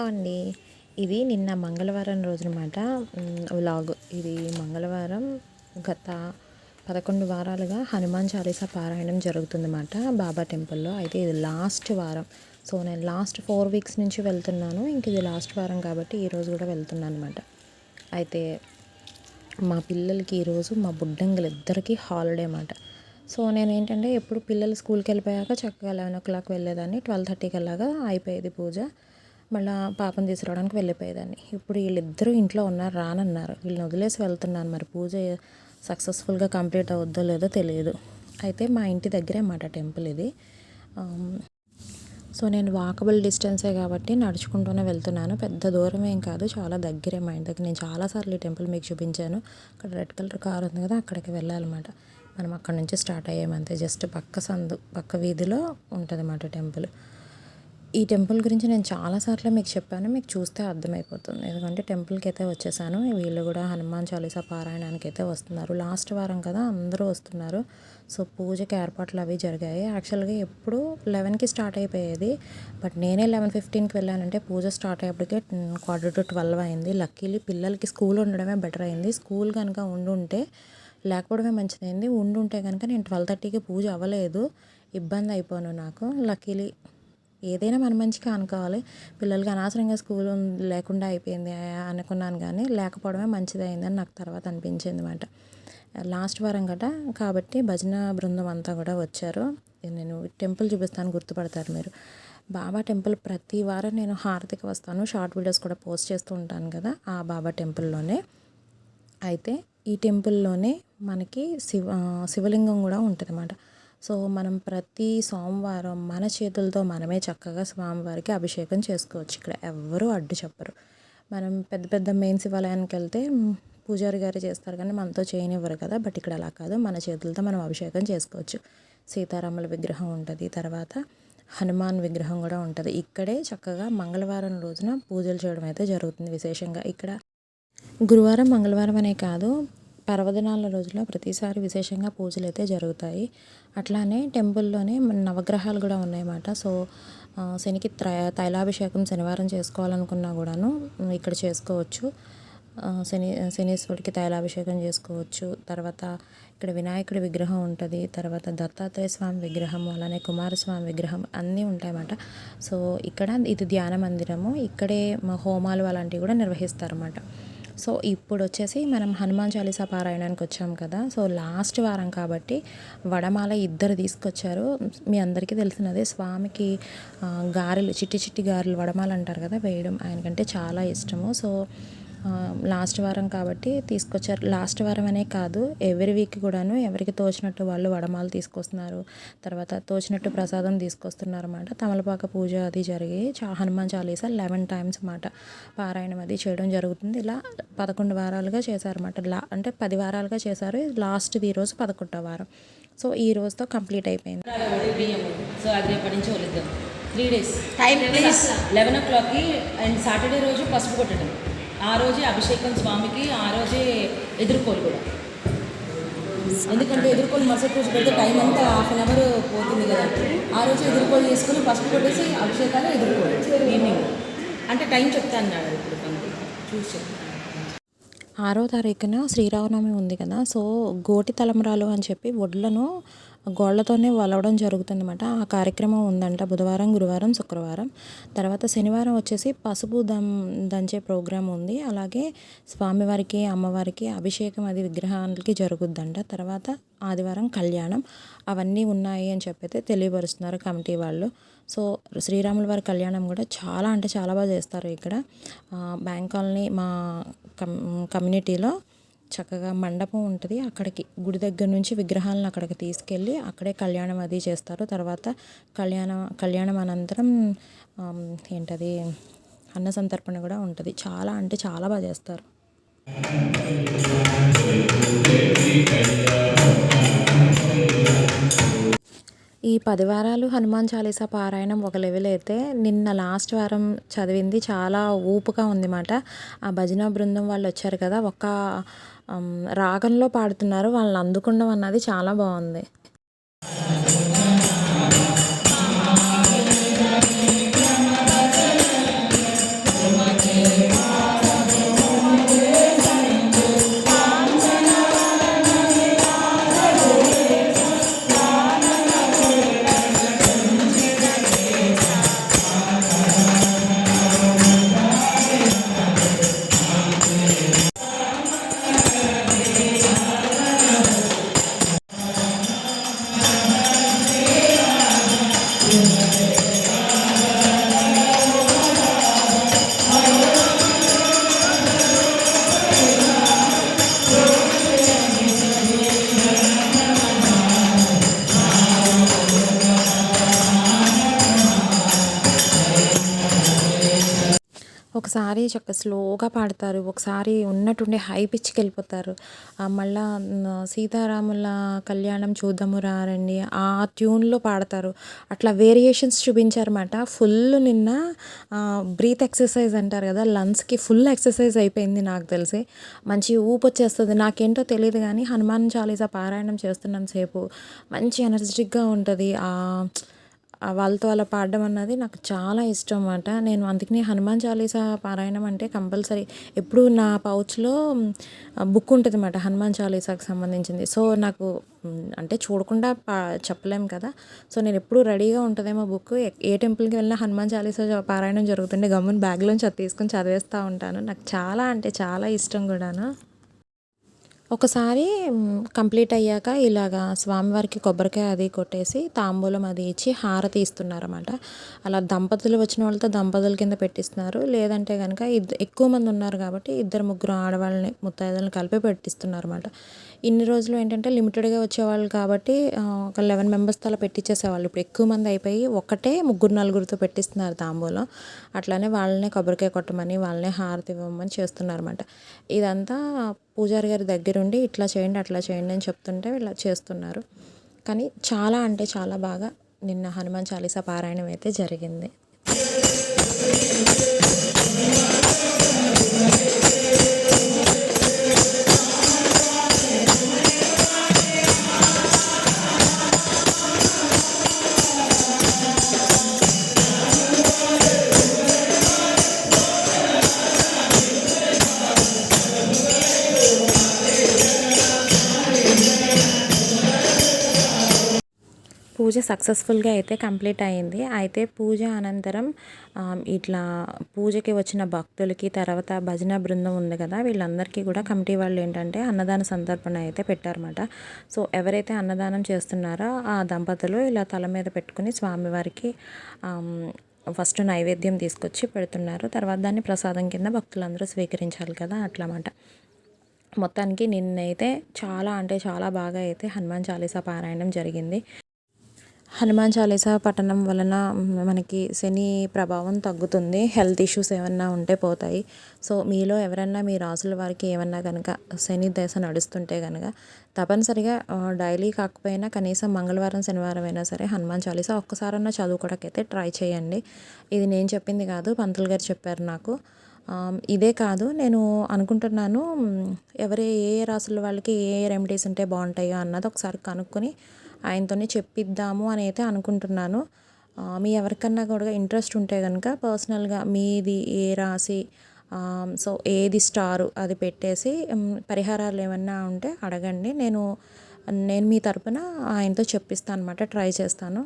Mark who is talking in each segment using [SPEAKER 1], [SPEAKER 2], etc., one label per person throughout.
[SPEAKER 1] Hello అండి ఇది నిన్న మంగళవారం రోజునమాట వ్లాగ్. ఇది మంగళవారం గత పదకొండు వారాలుగా హనుమాన్ చాలీసా పారాయణం జరుగుతుందన్నమాట బాబా టెంపుల్లో. అయితే ఇది లాస్ట్ వారం. సో నేను లాస్ట్ ఫోర్ వీక్స్ నుంచి వెళ్తున్నాను. ఇంక ఇది లాస్ట్ వారం కాబట్టి ఈరోజు కూడా వెళ్తున్నాను అనమాట అయితే మా పిల్లలకి ఈరోజు మా బుడ్డంగులు ఇద్దరికీ హాలిడే అన్నమాట. సో నేను ఏంటంటే ఎప్పుడు పిల్లలు స్కూల్కి వెళ్ళిపోయాక చక్కగా లెవెన్ ఓ క్లాక్ వెళ్ళేదాన్ని. ట్వెల్వ్ థర్టీకి అలాగా అయిపోయేది పూజ. మళ్ళీ పాపం తీసుకురావడానికి వెళ్ళిపోయేదాన్ని. ఇప్పుడు వీళ్ళిద్దరూ ఇంట్లో ఉన్నారు రానన్నారు. వీళ్ళని వదిలేసి వెళ్తున్నాను మరి పూజ సక్సెస్ఫుల్గా కంప్లీట్ అవుద్దో లేదో తెలియదు. అయితే మా ఇంటి దగ్గరే అన్నమాట టెంపుల్ ఇది. సో నేను వాకబుల్ డిస్టెన్సే కాబట్టి నడుచుకుంటూనే వెళ్తున్నాను. పెద్ద దూరం ఏం కాదు చాలా దగ్గరే మా ఇంటి దగ్గర. నేను చాలాసార్లు ఈ టెంపుల్ మీకు చూపించాను. అక్కడ రెడ్ కలర్ కార్ ఉంది కదా అక్కడికి వెళ్ళాలన్నమాట. మనం అక్కడ నుంచి స్టార్ట్ అయ్యామంతే. జస్ట్ పక్క సందు పక్క వీధిలో ఉంటుంది అన్నమాట టెంపుల్. ఈ టెంపుల్ గురించి నేను చాలాసార్లు మీకు చెప్పాను మీకు చూస్తే అర్థమైపోతుంది. ఎందుకంటే టెంపుల్కి అయితే వచ్చేసాను వీళ్ళు కూడా హనుమాన్ చాలీసా పారాయణానికి అయితే వస్తున్నారు. లాస్ట్ వారం కదా అందరూ వస్తున్నారు. సో పూజకి ఏర్పాట్లు అవి జరిగాయి. యాక్చువల్గా ఎప్పుడు లెవెన్కి స్టార్ట్ అయిపోయేది బట్ నేనే లెవెన్ ఫిఫ్టీన్కి వెళ్ళానంటే పూజ స్టార్ట్ అయ్యేప్పటికే క్వార్టర్ టు ట్వెల్వ్ అయింది. లక్కీలీ పిల్లలకి స్కూల్ ఉండడమే బెటర్ అయింది. స్కూల్ కనుక ఉండుంటే లేకపోవడమే మంచిదైంది. ఉండుంటే కనుక నేను ట్వెల్వ్ థర్టీకి పూజ అవ్వలేదు. ఇబ్బంది అయిపోను నాకు. లక్కీలీ ఏదైనా మన మంచిగా అనుకోవాలి. పిల్లలకి అనవసరంగా స్కూల్ లేకుండా అయిపోయింది అనుకున్నాను కానీ లేకపోవడమే మంచిదైందని నాకు తర్వాత అనిపించింది అనమాట లాస్ట్ వారం గట కాబట్టి భజన బృందం అంతా కూడా వచ్చారు. నేను టెంపుల్ చూపిస్తాను గుర్తుపడతారు మీరు. బాబా టెంపుల్ ప్రతి వారం నేను హారతికి వస్తాను. షార్ట్ వీడియోస్ కూడా పోస్ట్ చేస్తూ ఉంటాను కదా ఆ బాబా టెంపుల్లోనే. అయితే ఈ టెంపుల్లోనే మనకి శివ శివలింగం కూడా ఉంటుంది అన్నమాట సో మనం ప్రతి సోమవారం మన చేతులతో మనమే చక్కగా స్వామివారికి అభిషేకం చేసుకోవచ్చు. ఇక్కడ ఎవ్వరూ అడ్డు చెప్పరు. మనం పెద్ద పెద్ద మెయిన్ శివాలయానికి వెళ్తే పూజారి గారు చేస్తారు కానీ మనతో చేయనివ్వరు కదా. బట్ ఇక్కడ అలా కాదు. మన చేతులతో మనం అభిషేకం చేసుకోవచ్చు. సీతారాముల విగ్రహం ఉంటుంది. తర్వాత హనుమాన్ విగ్రహం కూడా ఉంటుంది. ఇక్కడే చక్కగా మంగళవారం రోజున పూజలు చేయడం అయితే జరుగుతుంది విశేషంగా. ఇక్కడ గురువారం మంగళవారం అనే కాదు పర్వదినాల రోజుల్లో ప్రతిసారి విశేషంగా పూజలు అయితే జరుగుతాయి. అట్లానే టెంపుల్లోనే నవగ్రహాలు కూడా ఉన్నాయన్నమాట. సో శనికి తైలాభిషేకం శనివారం చేసుకోవాలనుకున్నా కూడాను ఇక్కడ చేసుకోవచ్చు. శని శనీశ్వరుడికి తైలాభిషేకం చేసుకోవచ్చు. తర్వాత ఇక్కడ వినాయకుడి విగ్రహం ఉంటుంది. తర్వాత దత్తాత్రేయ స్వామి విగ్రహం అలానే కుమారస్వామి విగ్రహం అన్నీ ఉంటాయన్నమాట. సో ఇక్కడ ఇది ధ్యాన మందిరము. ఇక్కడే హోమాలు అలాంటివి కూడా నిర్వహిస్తారన్నమాట. సో ఇప్పుడు వచ్చేసి మనం హనుమాన్ చాలీసా పారాయణానికి వచ్చాం కదా. సో లాస్ట్ వారం కాబట్టి వడమాల ఇద్దరు తీసుకొచ్చారు. మీ అందరికీ తెలిసినదే స్వామికి గారెలు చిట్టి చిట్టి గారెలు వడమాల అంటారు కదా వేయడం ఆయనకంటే చాలా ఇష్టము. సో లాస్ట్ వారం కాబట్టి తీసుకొచ్చారు. లాస్ట్ వారం అనే కాదు ఎవరి వీక్ కూడాను ఎవరికి తోచినట్టు వాళ్ళు వడమాలు తీసుకొస్తున్నారు. తర్వాత తోచినట్టు ప్రసాదం తీసుకొస్తున్నారు అన్నమాట తమలపాక పూజ అది జరిగి చా హనుమాన్ చాలీసా లెవెన్ టైమ్స్ అన్నమాట. పారాయణం అది చేయడం జరుగుతుంది. ఇలా పదకొండు వారాలుగా చేశారన్నమాట. లా అంటే పది వారాలుగా చేశారు. లాస్ట్ది ఈరోజు పదకొండవ వారం. సో ఈ రోజుతో కంప్లీట్ అయిపోయింది.
[SPEAKER 2] సో అది రేపటి నుంచి వదిలిద్దాం three days time please eleven ఓ క్లాక్కి అండ్ సాటర్డే రోజు పసుపు కొట్టడం. ఆ రోజే అభిషేకం స్వామికి ఆ రోజే ఎదుర్కోలు కూడా. ఎందుకంటే ఎదుర్కోలు మరుసటి రోజు పెడితే టైం అంతా హాఫ్ అన్ అవర్ పోతుంది కదా. ఆ రోజు ఎదుర్కోలు చేసుకుని పసుపు కొట్టేసి అభిషేకాలు ఎదుర్కోలు ఈవినింగ్ అంటే టైం చెప్తా అన్నాడు ఇప్పుడు మనకి చూసి
[SPEAKER 1] ఆరో తారీఖున శ్రీరామనవమి ఉంది కదా. సో గోటి తలంబ్రాలు అని చెప్పి వడ్లను గోళ్ళతోనే వలవడం జరుగుతుంది అనమాట ఆ కార్యక్రమం ఉందంట బుధవారం గురువారం శుక్రవారం. తర్వాత శనివారం వచ్చేసి పసుపు దం దంచే ప్రోగ్రాం ఉంది. అలాగే స్వామివారికి అమ్మవారికి అభిషేకం అది విగ్రహాలకి జరుగుద్దంట. తర్వాత ఆదివారం కళ్యాణం. అవన్నీ ఉన్నాయి అని చెప్పైతే తెలియపరుస్తున్నారు కమిటీ వాళ్ళు. సో శ్రీరాముల వారి కళ్యాణం కూడా చాలా అంటే చాలా బాగా చేస్తారు ఇక్కడ. బ్యాంక్ కాలనీ మా కమ్ కమ్యూనిటీలో చక్కగా మండపం ఉంటుంది. అక్కడికి గుడి దగ్గర నుంచి విగ్రహాలను అక్కడికి తీసుకెళ్ళి అక్కడే కళ్యాణం అది చేస్తారు. తర్వాత కళ్యాణం కళ్యాణం అనంతరం ఏంటది? అన్న సంతర్పణ కూడా ఉంటుంది. చాలా అంటే చాలా బాగా చేస్తారు. ఈ పది వారాలు హనుమాన్ చాలీసా పారాయణం ఒక లెవెల్ అయితే నిన్న లాస్ట్ వారం చదివింది. చాలా ఊపుగా ఉందన్నమాట ఆ భజన బృందం వాళ్ళు వచ్చారు కదా ఒక రాగంలో పాడుతున్నారు. వాళ్ళని అందుకుండం అన్నది చాలా బాగుంది. ఒకసారి చక్క స్లోగా పాడతారు. ఒకసారి ఉన్నట్టుండే హై పిచ్కి వెళ్ళిపోతారు. మళ్ళా సీతారాముల కళ్యాణం చూద్దాము రండి ఆ ట్యూన్లో పాడతారు. అట్లా వేరియేషన్స్ చూపించారన్నమాట. ఫుల్ నిన్న బ్రీత్ ఎక్సర్సైజ్ అంటారు కదా లంగ్స్కి ఫుల్ ఎక్సర్సైజ్ అయిపోయింది నాకు తెలిసి. మంచి ఊపు వచ్చేస్తుంది. నాకేంటో తెలియదు కానీ హనుమాన్ చాలీసా పారాయణం చేస్తున్నాం సేపు. మంచి ఎనర్జెటిక్గా ఉంటుంది. ఆ వాళ్ళతో అలా పాడడం అన్నది నాకు చాలా ఇష్టం అన్నమాట నేను అందుకని హనుమాన్ చాలీసా పారాయణం అంటే కంపల్సరీ ఎప్పుడు నా పౌచ్లో బుక్ ఉంటుంది అన్నమాట హనుమాన్ చాలీసాకి సంబంధించింది. సో నాకు అంటే చూడకుండా పా చెప్పలేం కదా. సో నేను ఎప్పుడు రెడీగా ఉంటుందేమో బుక్. ఏ టెంపుల్కి వెళ్ళినా హనుమాన్ చాలీసా పారాయణం జరుగుతుంటే గమ్మున బ్యాగ్లోంచి అది తీసుకొని చదివేస్తూ ఉంటాను. నాకు చాలా అంటే చాలా ఇష్టం కూడాను. ఒకసారి కంప్లీట్ అయ్యాక ఇలాగా స్వామివారికి కొబ్బరికాయ అది కొట్టేసి తాంబూలం అది ఇచ్చి హారతి ఇస్తున్నారన్నమాట. అలా దంపతులు వచ్చిన వాళ్ళతో దంపతుల కింద పెట్టిస్తున్నారు. లేదంటే కనుక ఇద్ద ఎక్కువ మంది ఉన్నారు కాబట్టి ఇద్దరు ముగ్గురు ఆడవాళ్ళని ముత్తైదులను కలిపి పెట్టిస్తున్నారు అనమాట ఇన్ని రోజులు ఏంటంటే లిమిటెడ్గా వచ్చేవాళ్ళు కాబట్టి ఒక లెవెన్ మెంబర్స్తో అలా పెట్టించేసేవాళ్ళు ఇప్పుడు ఎక్కువ మంది అయిపోయి ఒకటే ముగ్గురు నలుగురితో పెట్టిస్తున్నారు తాంబూలం. అట్లానే వాళ్ళనే కొబ్బరికాయ కొట్టమని వాళ్ళనే హారతి ఇవ్వమని చేస్తున్నారు అనమాట ఇదంతా పూజారి గారి దగ్గరుండి ఇట్లా చేయండి అట్లా చేయండి అని చెప్తుంటే ఇలా చేస్తున్నారు. కానీ చాలా అంటే చాలా బాగా నిన్న హనుమాన్ చాలీసా పారాయణం అయితే జరిగింది. సక్సెస్ఫుల్గా అయితే కంప్లీట్ అయింది. అయితే పూజ అనంతరం ఇట్లా పూజకి వచ్చిన భక్తులకి తర్వాత భజన బృందం ఉంది కదా వీళ్ళందరికీ కూడా కమిటీ వాళ్ళు ఏంటంటే అన్నదాన సందర్భన అయితే పెట్టారన్నమాట. సో ఎవరైతే అన్నదానం చేస్తున్నారో ఆ దంపతులు ఇలా తల మీద పెట్టుకుని స్వామివారికి ఫస్ట్ నైవేద్యం తీసుకొచ్చి పెడుతున్నారు. తర్వాత దాన్ని ప్రసాదం కింద భక్తులందరూ స్వీకరించాలి కదా అట్లా మొత్తానికి నిన్నైతే చాలా అంటే చాలా బాగా అయితే హనుమాన్ చాలీసా పారాయణం జరిగింది. హనుమాన్ చాలీసా పఠనం వలన మనకి శని ప్రభావం తగ్గుతుంది. హెల్త్ ఇష్యూస్ ఏమన్నా ఉంటే పోతాయి. సో మీలో ఎవరన్నా మీ రాసుల వారికి ఏమన్నా కనుక శని దశ నడుస్తుంటే కనుక తప్పనిసరిగా డైలీ కాకపోయినా కనీసం మంగళవారం శనివారం అయినా సరే హనుమాన్ చాలీసా ఒక్కసారన్నా చదువుకోవడానికైతే ట్రై చేయండి. ఇది నేను చెప్పింది కాదు పంతులు గారు చెప్పారు నాకు. ఇదే కాదు నేను అనుకుంటున్నాను ఎవరి ఏ ఏ రాసుల వాళ్ళకి ఏ ఏ రెమెడీస్ ఉంటే బాగుంటాయో అన్నది ఒకసారి కనుక్కొని ఆయనతోనే చెప్పిద్దాము అని అయితే అనుకుంటున్నాను. మీ ఎవరికన్నా కూడా ఇంట్రెస్ట్ ఉంటే కనుక పర్సనల్గా మీది ఏ రాసి సో ఏది స్టారు అది పెట్టేసి పరిహారాలు ఏమన్నా ఉంటే అడగండి. నేను నేను మీ తరపున ఆయనతో చెప్పిస్తాను అనమాట ట్రై చేస్తాను.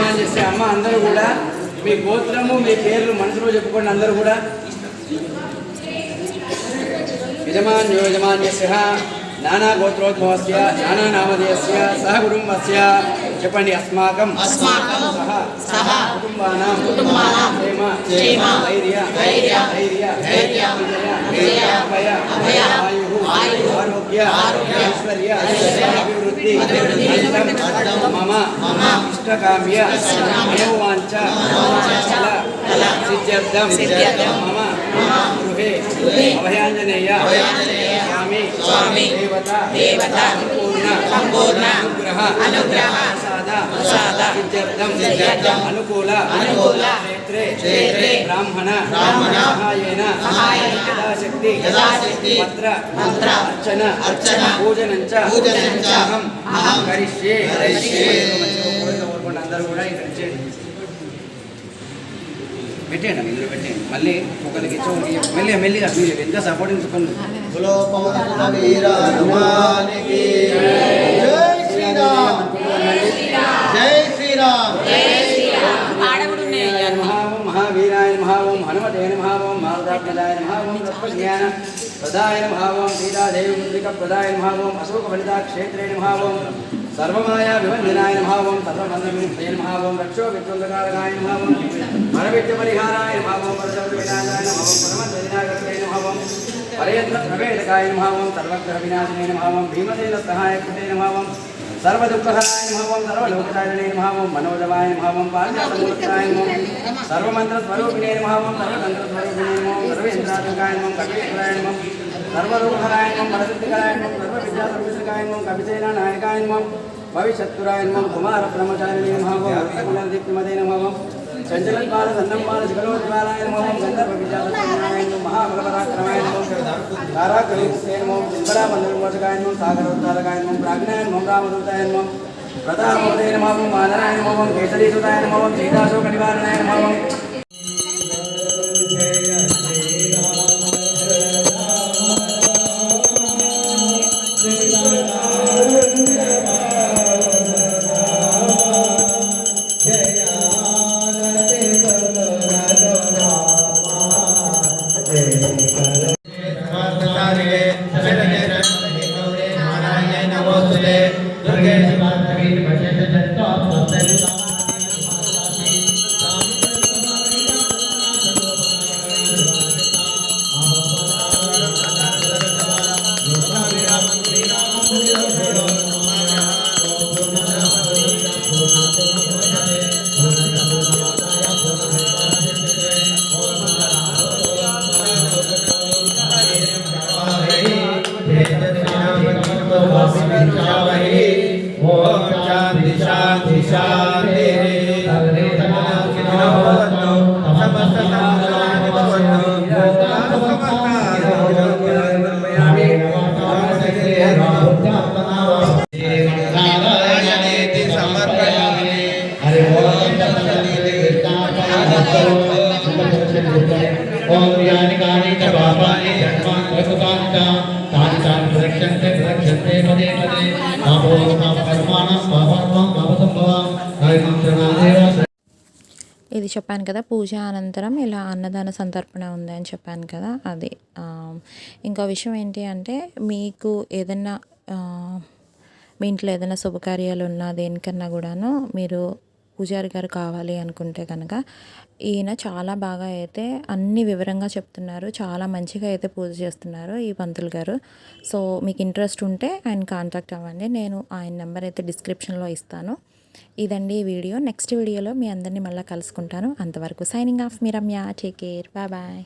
[SPEAKER 3] యజమాన్యు యజమాన్యస్య అమ్మ అందరూ కూడా మీ గోత్రము మీ పేర్లు మనసులో చెప్పుకోండి అందరూ కూడా. యజమాన్యో యజమాన్యస్య నానా గోత్రోద్భవస్య నానా నామధేయస్య సహ కుటుంబస్య చెప్పండి అస్మాకం.
[SPEAKER 4] అస్మాకం
[SPEAKER 3] సహ కుటుంబానాం.
[SPEAKER 4] కుటుంబానాం.
[SPEAKER 3] క్షేమ
[SPEAKER 4] క్షేమ.
[SPEAKER 3] ధైర్య
[SPEAKER 4] ధైర్య.
[SPEAKER 3] ధైర్య
[SPEAKER 4] ధైర్య.
[SPEAKER 3] విజయ అభయ
[SPEAKER 4] అభయ.
[SPEAKER 3] ఆయుః
[SPEAKER 4] ఆయుః.
[SPEAKER 3] ఆరోగ్య
[SPEAKER 4] ఆరోగ్య.
[SPEAKER 3] ఐశ్వర్య
[SPEAKER 4] ఐశ్వర్య.
[SPEAKER 3] అభివృద్ధి మమ.
[SPEAKER 4] మమ.
[SPEAKER 3] ఇష్టకామ్య మనోవాంఛ ఫల సిద్ధ్యర్థం. మమ గృహే. అభయాంజనేయ. స్వామి.
[SPEAKER 4] స్వామి.
[SPEAKER 3] దేవత.
[SPEAKER 4] దేవత.
[SPEAKER 3] సంపూర్ణ.
[SPEAKER 4] సంపూర్ణ.
[SPEAKER 3] అనుగ్రహ.
[SPEAKER 4] అనుగ్రహ.
[SPEAKER 3] ప్రసాద. సిద్ధ్యర్థం.
[SPEAKER 4] సిద్ధ్యర్థం.
[SPEAKER 3] అనుకూల.
[SPEAKER 4] అనుకూల.
[SPEAKER 3] క్షేత్రే.
[SPEAKER 4] క్షేత్రే.
[SPEAKER 3] బ్రాహ్మణ.
[SPEAKER 4] బ్రాహ్మణ.
[SPEAKER 3] సహాయేన.
[SPEAKER 4] సహాయేన.
[SPEAKER 3] యథాశక్తి.
[SPEAKER 4] యథాశక్తి.
[SPEAKER 3] పత్ర.
[SPEAKER 4] పత్ర.
[SPEAKER 3] అర్చన.
[SPEAKER 4] అర్చన.
[SPEAKER 3] పూజనం చ
[SPEAKER 4] పూజనం చ
[SPEAKER 3] అహం.
[SPEAKER 4] అహం.
[SPEAKER 3] కరిష్యే.
[SPEAKER 4] కరిష్యే.
[SPEAKER 3] అందరూ కూడా ఇక్కడ ఇచ్చేయండి. పెట్టేయండి ఇందులో పెట్టేయండి. మళ్ళీ ఒకరికి ఇచ్చి మెల్లిగా మెల్లిగా మీరు
[SPEAKER 5] శ్రీరామ్
[SPEAKER 3] ఆడవుడున్నాయి మహావం మహావీరాయ మహావం హనుమతే మహావం మారుదాత్మదాయ మహావం తత్వజ్ఞాన ప్రదాయ మహావం సీతాదేవి ప్రదాయ మహావం అశోక ఫలితా క్షేత్రేణ మహావం సర్వమాయా వివంజనాయ మహావం సర్వమంత్రవిజయ మహావం రక్షో విద్వందకారకాయ మహావం పరవిద్య పరిహారాయ మహావం పరశౌర్య వినాశాయ మహావం పరమద్వినాగరకాయ మహావం పరయత్న ప్రవేదకాయ మహావం సర్వగ్రహ వినాశనేన మహావం భీమసేన సహాయకృతేన మహావం సర్వదుఃఖహరాయ మహావం సర్వలోకచారిణే మహావం మనోజవాయ మహావం పార్వతమూర్తాయ మహావం సర్వమంత్రస్వరూపిణే మహావం సర్వతంత్రస్వరూపిణే మహావం సర్వేంద్రాధికాయ మహావం కపీశ్వరాయ మహావం సర్వరూపహరాయ మహావం వరసిద్ధికరాయ మహావం సర్వవిద్యాసర్విసకాయ మహావం కపిసేన నాయకాయ మహావం భవిష్యత్తురాయ మహావం కుమార బ్రహ్మచారిణే నమోం చంచలం బాల సన్నం బాల శిఖలోజ్వాలాయ నమోం గంధర్వ విద్యాసత్యనాయ మహాబలపరాక్రమాయ మహావం తారాకృష్ణే మహావం సింబరాబంధవిమోచకాయ మహావం సాగరోత్తారకాయ నమో ప్రాజ్ఞాయ నమో రామదూతాయ నమో ప్రతాపవతే నమోం మాదనాయ నమోం కేసరీసుతాయ నమోం సీతాశోక నివారణాయ
[SPEAKER 6] నమోం
[SPEAKER 1] ఇది చెప్పాను కదా పూజ అనంతరం ఇలా అన్నదాన సంతర్పణ ఉంది అని చెప్పాను కదా అది. ఇంకో విషయం ఏంటి అంటే మీకు ఏదైనా మీ ఇంట్లో ఏదైనా శుభకార్యాలు ఉన్నా దేనికన్నా కూడాను మీరు పూజారి గారు కావాలి అనుకుంటే కనుక ఈయన చాలా బాగా అయితే అన్ని వివరంగా చెప్తున్నారు. చాలా మంచిగా అయితే పూజ చేస్తున్నారు ఈ పంతులు గారు. సో మీకు ఇంట్రెస్ట్ ఉంటే ఆయన కాంటాక్ట్ అవ్వండి. నేను ఆయన నెంబర్ అయితే డిస్క్రిప్షన్లో ఇస్తాను. ఇదండి ఈ వీడియో. నెక్స్ట్ వీడియోలో మీ అందరినీ మళ్ళీ కలుసుకుంటాను. అంతవరకు సైనింగ్ ఆఫ్ మీ Ramya. Take care. Bye bye.